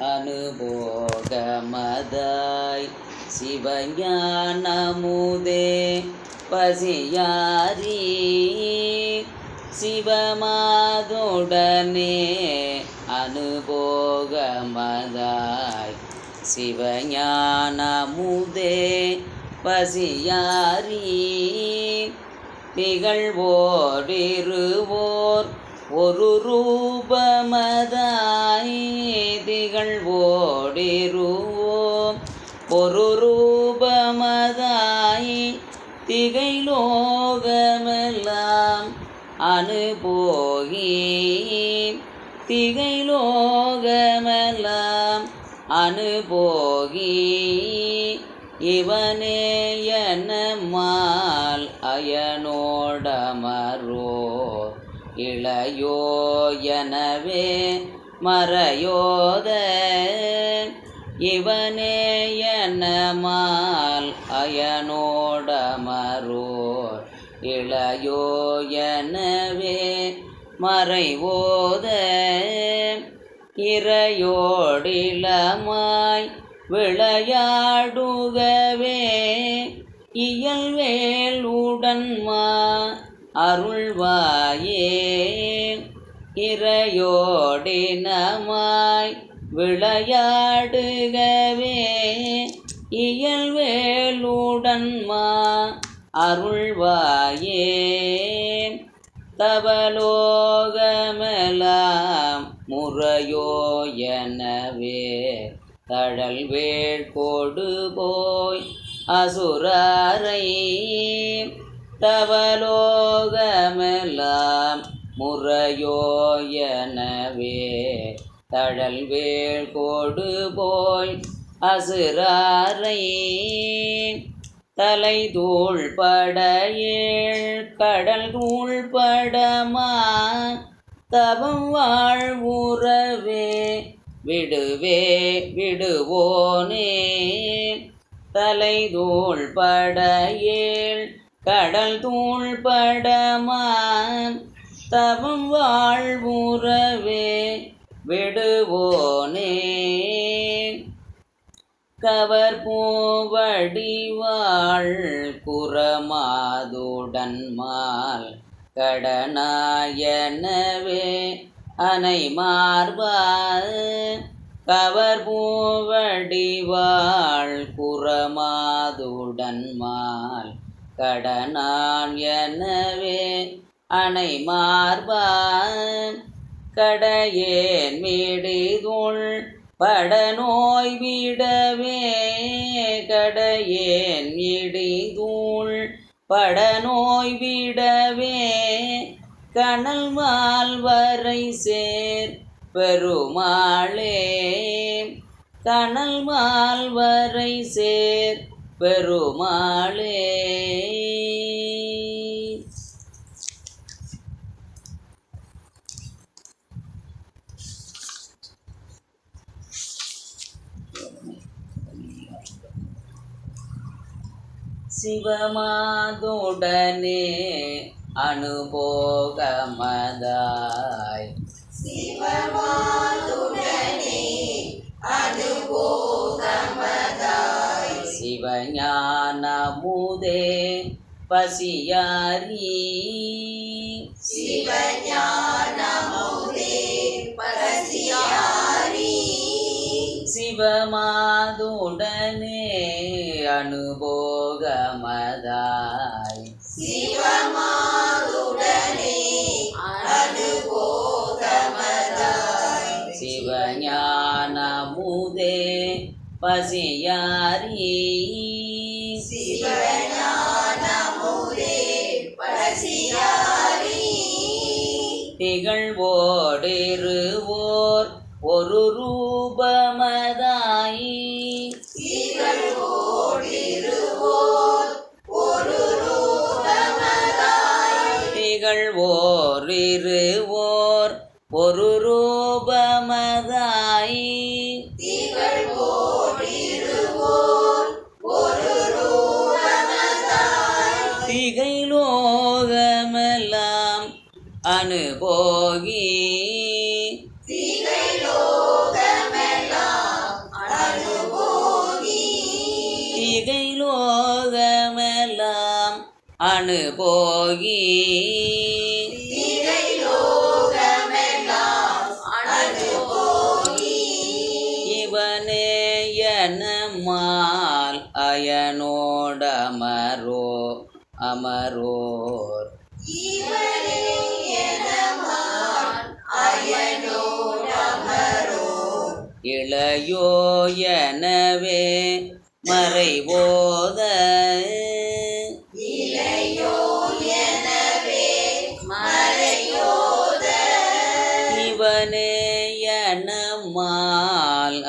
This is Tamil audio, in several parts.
அனுபோகமதாய் சிவஞானமுதே பசியாரி சிவமாதுடனே அனுபோகமதாய் சிவஞானமுதே பசியாரி திகழ்வோரிருவோர் ஒரு ரூ ரூபமதாய் ஓடிருவோம். ஒரு ரூபமதாய் திகைலோகமெல்லாம் அனுபோகி திகைலோகமெல்லாம் அனுபோகி இவனே என்னம்மால் அயனோடமரோ இளையோ எனவே மறையோத இவனே என்னமால் அயனோடமரோ இளையோ எனவே மறைவோத இறையோடிலமாய் விளையாடுகவே இயல்வேல் உடன்மா அருள்வாயே. இறையோடினமாய் விளையாடுகவே. இயல்வேலுடன்மா அருள்வாயே. தவலோகமெலாம் முறையோ எனவே. தழல் வேள் கொடு போய் அசுரரை. தவலோகமெல்லாம் முறையோ எனவே தழல் வேள் கொடு போய் அசுராரை தலை தூள் பட ஏழ் கடல் தூள் படமா தவம் வாழ்வுறவே விடுவே விடுவோனே தலை தூள் பட ஏழ் கடல் தூள் படமான் தவம் வாழ்வுறவே விடுவோனே. கவர் பூவடிவாள் குரமாதுடன் மால் கடனாயனவே அனை மார்பா கவர் பூவடிவாள் குரமாதுடன் மால் கடனான் எனவே அணை மார்பான் கடையேன் மீடிதுள் படநோய் விடவே கடையேன் இடிதூள் படநோய் விடவே கணல் மால் வரை சேர் பெருமாளே. கணல் மால் வரை சேர் பெருமாளே. சிவமாதுடனே அனுபோகமதா பசியாரி. சிவமாதுடனே அனுபோகமதாய். சிவஞானமுதே பசியாரி. திகழ்வோடிருவோர் ஒரு ரூபமதாய். திகழ்வோரிருவோர் ஒரு ரூபமதாய். போகி. திகை லோகமெல்லாம் அணு போகி இவனே எனமால் அயனோடமரோ அமரோர். இளையோ எனவே மறைவோத. இவனே எனமால்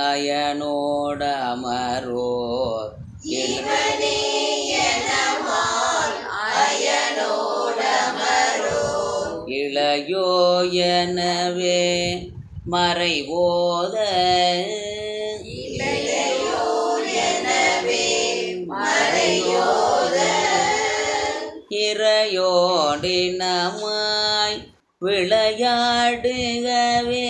இளையோ எனவே மறைவோத. இறையோடினமாய் விளையாடுகவே.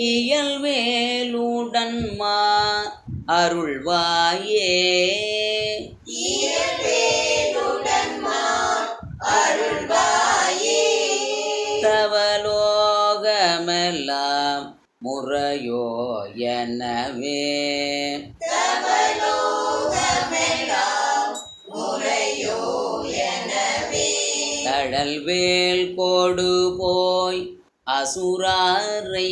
இயல்வேலுடன் மா அருள்வாயே. முறையோ எனவே கடல் வேல் கோடு போய் அசுராரை.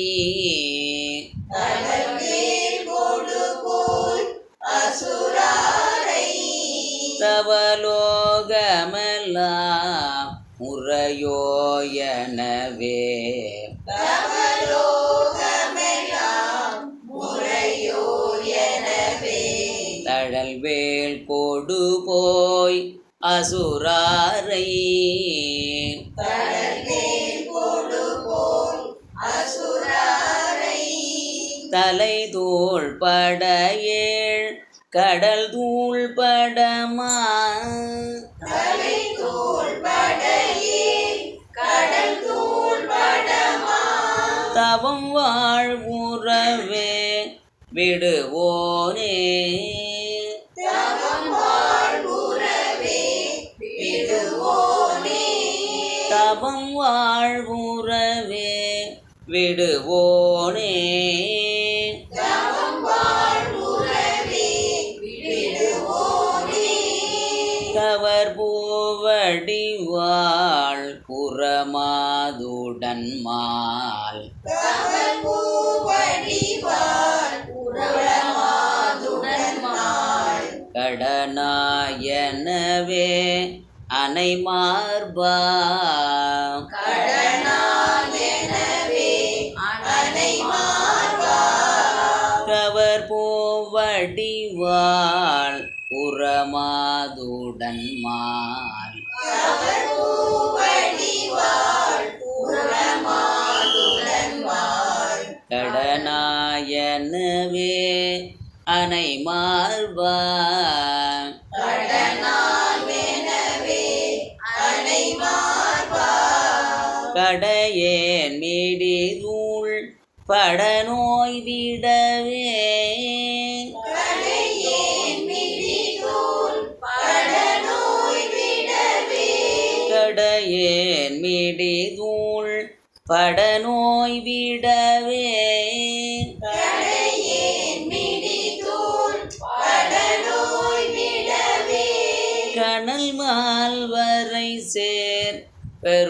தவலோகமெல்லாம் முறையோ எனவே வேல் கொடு போய் அசுராரை. தலை தூள் ஏழ் கடல் தூள் படமா தவம் வாழ்வுறவே விடுவோனே. தவம் வாழ்வுறவே. விடுவோனே. Cover பூவடிவாள் புறமாதுடன் mall. கடனாயனவே. அனை மார்பா. Cover பூவடிவாள் புறமாதுடன் mall. கடனாயனவே அனை மார்பா. கடையேன் மிடிதூள் படநோய் விடவே. கடையேன் மிடிதூள் படநோய் விடவே.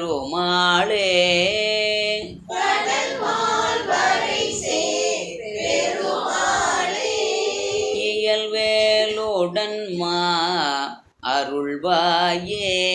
பெருமாளே. இயல்வேலுடன் மா அருள்வாயே.